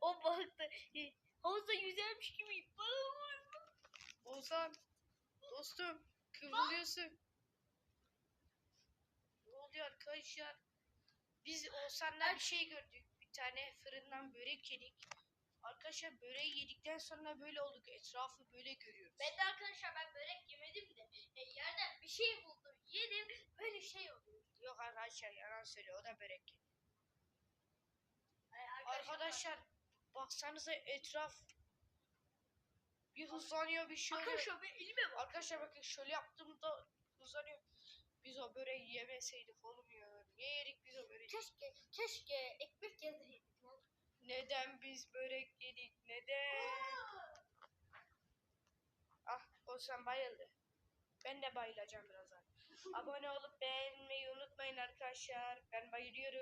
o balıkta e, havuzda yüzermiş gibi. Oğuzhan dostum kıvrılıyorsun. Ne oluyor arkadaşlar? Biz Oğuzhan'la bir şey gördük. Bir tane fırından börek yedik. Arkadaşlar böreği yedikten sonra böyle olduk. Etrafı böyle görüyoruz. Ben de arkadaşlar ben börek yemedim de e, yerden bir şey buldum yedim böyle şey oluyor. Yok arkadaşlar yalan söylüyor. O da börek yedi. Arkadaşlar baksanıza etraf bir hızlanıyor bir şey oluyor. Arkadaşlar ben elime bak. Arkadaşlar bakın şöyle yaptığımda hızlanıyor. Biz o böreği yemeseydik oğlum ya. Niye yedik biz o böreği? Keşke keşke ekmek lan. Neden biz börek yedik? Neden? Ah Oğuzhan bayıldı. Ben de bayılacağım birazdan. Abone olup beğenmeyi unutmayın arkadaşlar. Ben bayılıyorum.